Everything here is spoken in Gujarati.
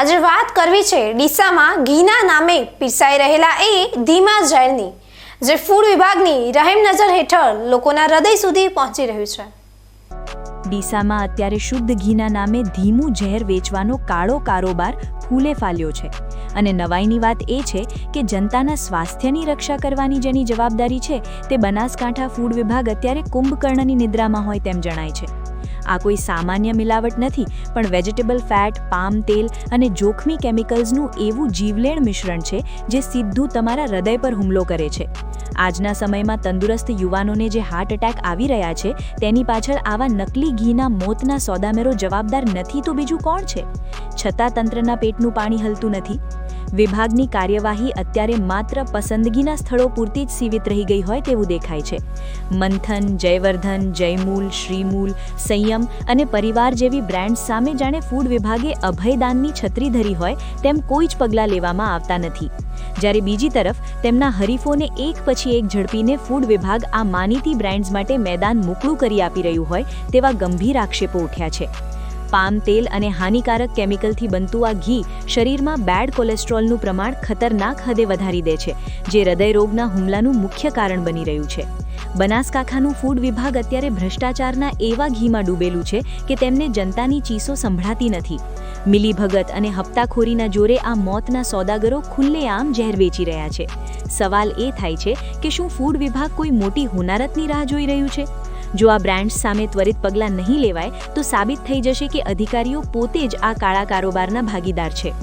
આજે વાત કરવી છે ડીસામાં ઘીના નામે પીરસાઈ રહેલા એ ધીમા ઝેરની જે ફૂડ વિભાગની રહેમ નજર હેઠળ લોકોના હૃદય સુધી પહોંચી રહ્યું છે. ડીસામાં અત્યારે શુદ્ધ ઘીના નામે ધીમું ઝેર વેચવાનો કાળો કારોબાર ફૂલે ફાલ્યો છે. અને નવાઈની વાત એ છે કે જનતાના સ્વાસ્થ્યની રક્ષા કરવાની જેની જવાબદારી છે, તે બનાસકાંઠા ફૂડ વિભાગ અત્યારે કુંભકર્ણની નિદ્રામાં હોય તેમ જણાય છે. આ કોઈ સામાન્ય મિલાવટ નથી, પણ વેજીટેબલ ફેટ, પામ તેલ અને જોખમી કેમિકલ્સનું એવું જીવલેણ મિશ્રણ છે જે સીધું તમારા હૃદય પર હુમલો કરે છે. આજના સમયમાં તંદુરસ્ત યુવાનોને જે હાર્ટ એટેક આવી રહ્યા છે, તેની પાછળ આવા નકલી ઘીના મોતના સોદામેરો જવાબદાર નથી તો બીજું કોણ છે? છતાં તંત્રના પેટનું પાણી હલતું નથી. વિભાગની કાર્યવાહી અત્યારે માત્ર પસંદગીના સ્થળો પૂરતી જ સીમિત રહી ગઈ હોય તેવું દેખાય છે. મંથન, જયવર્ધન, જયમૂલ, શ્રીમૂલ, સંયમ અને પરિવાર જેવી બ્રાન્ડ્સ સામે જાણે ફૂડ વિભાગે અભયદાનની છત્રી ધરી હોય તેમ કોઈ જ પગલાં લેવામાં આવતા નથી. જ્યારે બીજી તરફ, તેમના હરીફોને એક પછી એક ઝડપીને ફૂડ વિભાગ આ માનીતી બ્રાન્ડ્સ માટે મેદાન મોકળું કરી આપી રહ્યું હોય તેવા ગંભીર આક્ષેપો ઉઠ્યા છે. પામ તેલ અને હાનિકારક કેમિકલથી બનતું આ ઘી શરીરમાં બેડ કોલેસ્ટ્રોલનું પ્રમાણ ખતરનાક હદે વધારી દે છે, જે હૃદયરોગના હુમલાનું મુખ્ય કારણ બની રહ્યું છે. બનાસકાંઠાનું ફૂડ વિભાગ અત્યારે ભ્રષ્ટાચારના એવા ઘીમાં ડૂબેલું છે કે તેમને જનતાની ચીસો સંભળાતી નથી. મિલીભગત અને હપ્તાખોરીના જોરે આ મોતના સોદાગરો ખુલ્લેઆમ ઝેર વેચી રહ્યા છે. સવાલ એ થાય છે કે શું ફૂડ વિભાગ કોઈ મોટી હોનારતની રાહ જોઈ રહ્યું છે? જો આ બ્રાન્ડ્સ સામે ત્વરિત પગલાં નહીં લેવાય, તો સાબિત થઈ જશે કે અધિકારીઓ પોતે જ આ કાળા કારોબારના ભાગીદાર છે.